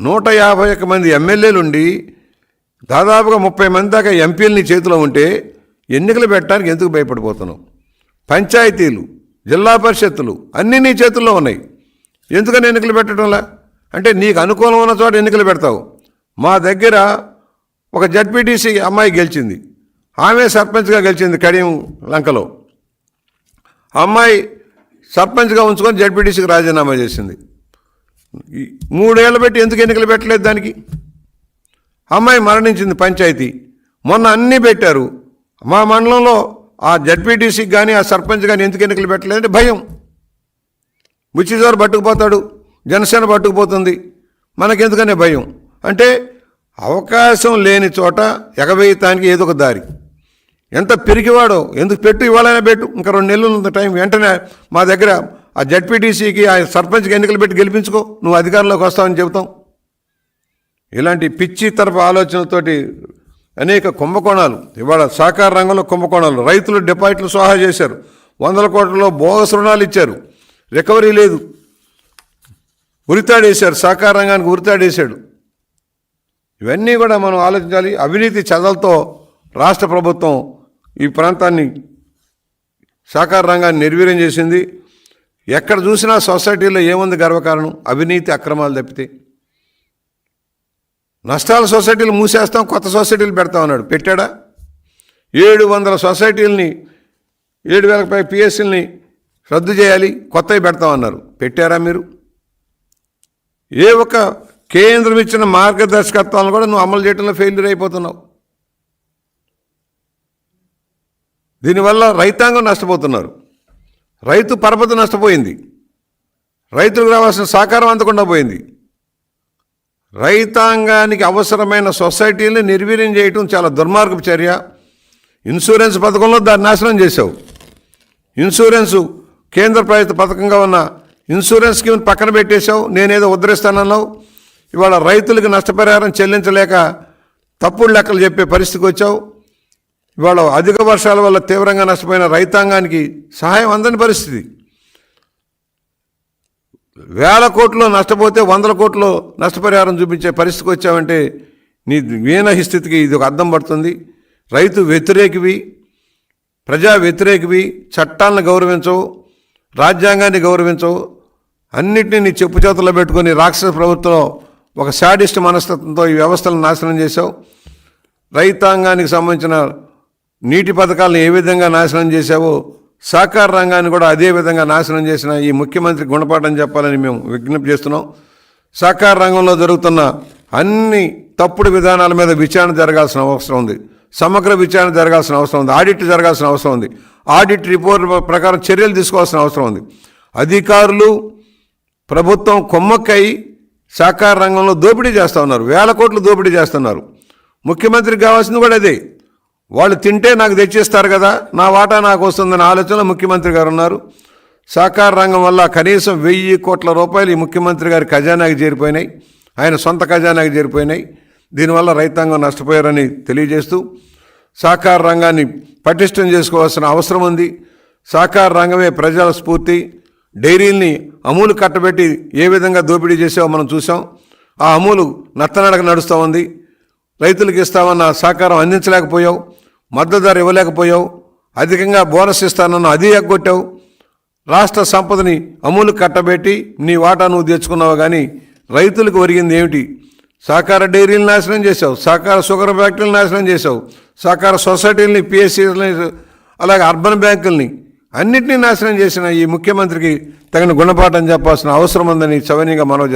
నూట యాభై ఒక్క మంది ఎమ్మెల్యేలుండి దాదాపుగా ముప్పై మంది దాకా ఎంపీలని చేతిలో ఉంటే ఎన్నికలు పెట్టడానికి ఎందుకు భయపడిపోతున్నావు? పంచాయతీలు జిల్లా పరిషత్తులు అన్నీ నీ చేతుల్లో ఉన్నాయి. ఎందుకని ఎన్నికలు పెట్టడంలా అంటే నీకు అనుకూలం ఉన్న చోట ఎన్నికలు పెడతావు. మా దగ్గర ఒక జడ్పీటీసీ అమ్మాయి గెలిచింది. ఆమె సర్పంచ్గా గెలిచింది కడియం లంకలో. అమ్మాయి సర్పంచ్గా ఉంచుకొని జడ్పీటీసీకి రాజీనామా చేసింది. మూడేళ్ళు పెట్టి ఎందుకు ఎన్నికలు పెట్టలేదు దానికి? అమ్మాయి మరణించింది పంచాయతీ. మొన్న అన్నీ పెట్టారు. మా మండలంలో ఆ జడ్పీటీసీకి కానీ ఆ సర్పంచ్ కానీ ఎందుకు ఎన్నికలు పెట్టలేదంటే భయం. బుచ్చిదోరు పట్టుకుపోతాడు. జనసేన పట్టుకుపోతుంది. మనకెందుకనే భయం? అంటే అవకాశం లేని చోట ఎగవేయటానికి ఏదో ఒక దారి. ఎంత పెరిగివాడో ఎందుకు పెట్టు ఇవ్వాలనే పెట్టు. ఇంకా రెండు నెలలు ఉంది టైం వెంటనే మా దగ్గర ఆ జడ్పీటీసీకి ఆ సర్పంచ్కి ఎన్నికలు పెట్టి గెలిపించుకో. నువ్వు అధికారంలోకి వస్తావని చెబుతాం. ఇలాంటి పిచ్చి తరపు ఆలోచనలతోటి అనేక కుంభకోణాలు ఇవాళ సహకార రంగంలో కుంభకోణాలు. రైతులు డిపాజిట్లు సోహా చేశారు. వందల కోట్లలో బోగస్ రుణాలు ఇచ్చారు. రికవరీ లేదు. ఉరితాడేశారు సహకార రంగానికి ఉరితాడేశాడు. ఇవన్నీ కూడా మనం ఆలోచించాలి. అవినీతి చదలతో రాష్ట్ర ప్రభుత్వం ఈ ప్రాంతాన్ని సహకార రంగాన్ని నిర్వీర్యం చేసింది. ఎక్కడ చూసినా సొసైటీలో ఏముంది గర్వకారణం? అవినీతి అక్రమాలు తప్పితే. నష్టాల సొసైటీలు మూసేస్తాం కొత్త సొసైటీలు పెడతాం అన్నాడు. పెట్టాడా? ఏడు వందల సొసైటీలని ఏడు వేల పై పిఎస్సీలని రద్దు చేయాలి కొత్తవి పెడతామన్నారు పెట్టారా మీరు? ఏ ఒక్క కేంద్రం ఇచ్చిన మార్గదర్శకత్వాలను కూడా నువ్వు అమలు చేయడంలో ఫెయిల్యూర్ అయిపోతున్నావు. దీనివల్ల రైతాంగం నష్టపోతున్నారు. రైతు పరపతి నష్టపోయింది. రైతులకు రావాల్సిన సహకారం అందకుండా పోయింది. రైతాంగానికి అవసరమైన సొసైటీని నిర్వీర్యం చేయటం చాలా దుర్మార్గపు చర్య. ఇన్సూరెన్స్ పథకంలో దాన్ని నాశనం చేశావు. ఇన్సూరెన్సు కేంద్ర ప్రభుత్వ పథకంగా ఉన్న ఇన్సూరెన్స్ స్కీమ్ పక్కన పెట్టేశావు. నేనేదో ఉద్ధరిస్తానన్నావు. ఇవాళ రైతులకు నష్టపరిహారం చెల్లించలేక తప్పుడు లెక్కలు చెప్పే పరిస్థితికి వచ్చావు. ఇవాళ అధిక వర్షాల వల్ల తీవ్రంగా నష్టపోయిన రైతాంగానికి సహాయం అందని పరిస్థితి. వేల కోట్లు నష్టపోతే వందల కోట్లు నష్టపరిహారం చూపించే పరిస్థితికి వచ్చావంటే నీ వీనహి స్థితికి ఇది ఒక అర్థం పడుతుంది. రైతు వ్యతిరేకివి ప్రజా వ్యతిరేకివి చట్టాలను గౌరవించవు రాజ్యాంగాన్ని గౌరవించవు. అన్నింటినీ నీ చెప్పు చేతుల్లో పెట్టుకొని రాక్షస ప్రభుత్వం ఒక శాడిస్ట్ మనస్తత్వంతో ఈ వ్యవస్థలను నాశనం చేశావు. రైతాంగానికి సంబంధించిన నీటి పథకాలను ఏ విధంగా నాశనం చేశావో సహకార రంగాన్ని కూడా అదే విధంగా నాశనం చేసిన ఈ ముఖ్యమంత్రి గుణపాఠం చెప్పాలని మేము విజ్ఞప్తి చేస్తున్నాం. సహకార రంగంలో జరుగుతున్న అన్ని తప్పుడు విధానాల మీద విచారణ జరగాల్సిన అవసరం ఉంది. సమగ్ర విచారణ జరగాల్సిన అవసరం ఉంది. ఆడిట్ జరగాల్సిన అవసరం ఉంది. ఆడిట్ రిపోర్ట్ ప్రకారం చర్యలు తీసుకోవాల్సిన అవసరం ఉంది. అధికారులు ప్రభుత్వం కొమ్మక్కై సహకార రంగంలో దోపిడీ చేస్తూ ఉన్నారు. వేల కోట్లు దోపిడీ చేస్తున్నారు. ముఖ్యమంత్రికి కావాల్సింది కూడా అదే. వాళ్ళు తింటే నాకు తెచ్చిస్తారు కదా నా వాటా నాకు వస్తుందన్న ఆలోచన ముఖ్యమంత్రి గారు ఉన్నారు. సహకార రంగం వల్ల కనీసం వెయ్యి కోట్ల రూపాయలు ఈ ముఖ్యమంత్రి గారి ఖజానాకి చేరిపోయినాయి. ఆయన సొంత ఖజానాకి చేరిపోయినాయి. దీనివల్ల రైతాంగం నష్టపోయారని తెలియజేస్తూ సహకార రంగాన్ని పటిష్టం చేసుకోవాల్సిన అవసరం ఉంది. సహకార రంగమే ప్రజల స్ఫూర్తి. డైరీల్ని అమూలు కట్టబెట్టి ఏ విధంగా దోపిడీ చేసావో మనం చూసాం ఆ అమూలు నత్తనడక నడుస్తూ ఉంది. రైతులకు ఇస్తామన్న సహకారం అందించలేకపోయావు. మద్దతు ధర ఇవ్వలేకపోయావు అధికంగా బోనస్ ఇస్తానన్న అది ఎగ్గొట్టావు. రాష్ట్ర సంపదని అమూలు కట్టబెట్టి నీ వాటా నువ్వు తెచ్చుకున్నావు కానీ రైతులకు ఒరిగింది ఏమిటి? సహకార డైరీలు నాశనం చేసావు సహకార షుగర్ ఫ్యాక్టరీలు నాశనం చేసావు సహకార సొసైటీలని పిఎస్సీలని అలాగే అర్బన్ బ్యాంకుల్ని అన్నింటినీ నాశనం చేసిన ఈ ముఖ్యమంత్రికి తగిన గుణపాఠం చెప్పాల్సిన అవసరం ఉందని చవనీగా మనవి